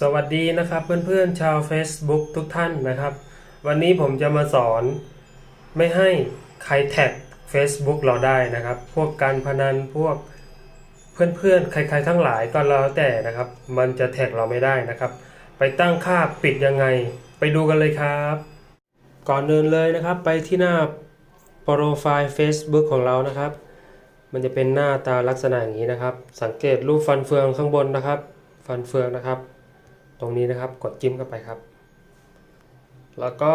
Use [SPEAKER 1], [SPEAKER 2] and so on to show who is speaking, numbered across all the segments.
[SPEAKER 1] สวัสดีนะครับเพื่อนๆชาว Facebook ทุกท่านนะครับ วันนี้ผมจะมาสอนไม่ให้ใครแท็ก Facebook เราได้นะครับ พวกการพนันพวกเพื่อนๆ ใครๆทั้งหลายก็แล้วแต่นะครับ มันจะแท็กเราไม่ได้นะครับ ไปตั้งค่าปิดยังไง ไปดูกันเลยครับ ก่อนเดินเลยนะครับ ไปที่หน้าโปรไฟล์ Facebook ของเรานะครับ มันจะเป็นหน้าตาลักษณะอย่างนี้นะครับ สังเกตรูปฟันเฟืองข้างบนนะครับ ฟันเฟืองนะครับ รงนี้นะครับ กดจิ้มเข้าไปครับ แล้วก็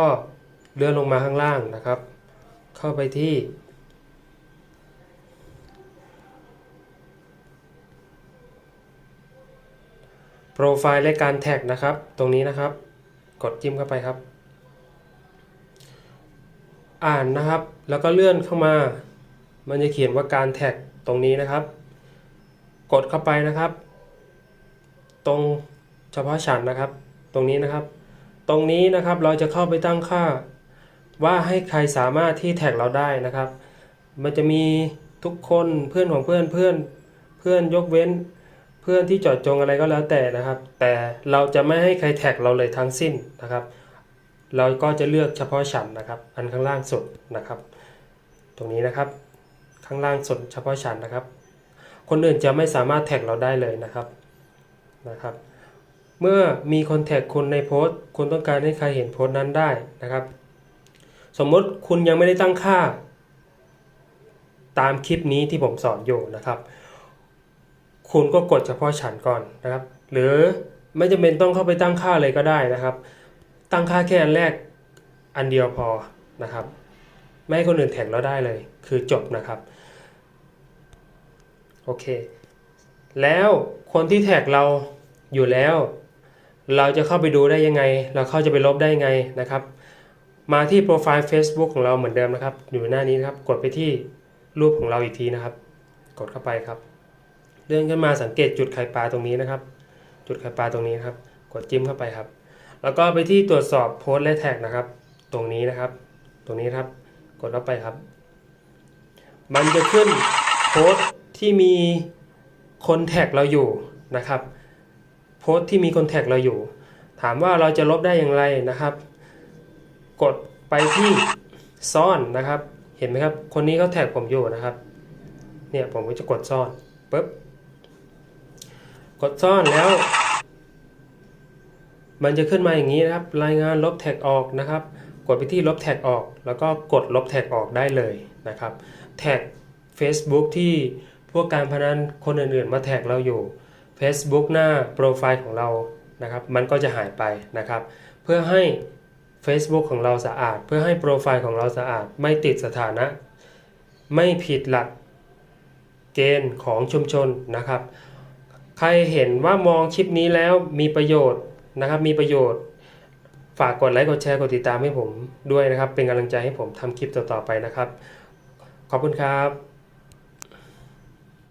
[SPEAKER 1] เลื่อนลงมาข้างล่างนะครับ เข้าไปที่ โปรไฟล์และการแท็กนะครับ ตรงนี้นะครับ กดจิ้มเข้าไปครับ อ่านนะครับ แล้วก็เลื่อนเข้ามา มันจะเขียนว่าการแท็กตรงนี้นะครับ กดเข้าไปนะครับ ตรง เฉพาะฉันนะครับ ตรงนี้นะครับ ตรงนี้นะครับเราจะเข้าไปตั้งค่า ว่าให้ใครสามารถที่แท็กเราได้นะครับ มันจะมีทุกคนเพื่อนของเพื่อนเพื่อนเพื่อนยกเว้น เพื่อนที่จอดจงอะไรก็แล้วแต่นะครับ แต่เราจะไม่ให้ใครแท็กเราเลยทั้งสิ้นนะครับ เราก็จะเลือกเฉพาะฉันนะครับ อันข้างล่างสุดนะครับ ตรงนี้นะครับข้างล่างสุดเฉพาะฉันนะครับ คนอื่นจะไม่สามารถแท็กเราได้เลยนะครับนะครับ เมื่อมีคอนแท็กคุณในโพสต์คุณต้องการให้ใครเห็นโพสต์นั้นได้นะครับ สมมติคุณยังไม่ได้ตั้งค่า ตามคลิปนี้ที่ผมสอนอยู่นะครับ คุณก็กดเฉพาะฉันก่อนนะครับ หรือไม่จำเป็นต้องเข้าไปตั้งค่าเลยก็ได้นะครับ ตั้งค่าแค่อันแรกอันเดียวพอนะครับ ไม่ให้คนอื่นแท็กเราได้เลย คือจบนะครับโอเค แล้วคนที่แท็กเราอยู่แล้ว เราจะเข้าไปดูได้ยังไง เราเข้าจะไปลบได้ยังไงนะครับ มาที่โปรไฟล์ Facebook ของเราเหมือนเดิมนะครับ อยู่หน้านี้นะครับ กดไปที่รูปของเราอีกทีนะครับ กดเข้าไปครับ เลื่อนขึ้นมาสังเกตจุดไข่ปลาตรงนี้นะครับ จุดไข่ปลาตรงนี้นครับ กดจิ้มเข้าไปครับ แล้วก็ไปที่ตรวจสอบโพสต์และแท็กนะครับ ตรงนี้นะครับ ตรงนี้ครับ กดเข้าไปครับ มันจะขึ้นโพสต์ที่มีคนแท็กเราอยู่นะครับ โพสต์ที่มีคนแท็กเราอยู่ ถามว่าเราจะลบได้อย่างไรนะครับ กดไปที่ซ่อนนะครับ เห็นไหมครับ คนนี้เขาแท็กผมอยู่นะครับ เนี่ยผมก็จะกดซ่อนปุ๊บ กดซ่อนแล้ว มันจะขึ้นมาอย่างนี้นะครับ รายงานลบแท็กออกนะครับ กดไปที่ลบแท็กออก แล้วก็กดลบแท็กออกได้เลยนะครับ แท็ก Facebook ที่พวกการพนันคนอื่นๆ มาแท็กเราอยู่ Facebook หน้าโปรไฟล์ของเรานะครับ มันก็จะหายไปนะครับ เพื่อให้ Facebook ของเราสะอาด เพื่อให้โปรไฟล์ของเราสะอาด ไม่ติดสถานะ ไม่ผิดหลักเกณฑ์ของชุมชนนะครับ ใครเห็นว่ามองคลิปนี้แล้วมีประโยชน์นะครับ มีประโยชน์ฝากกดไลค์กดแชร์กดติดตามให้ผมด้วยนะครับ เป็นกำลังใจให้ผมทำคลิปต่อๆไปนะครับ ขอบคุณครับ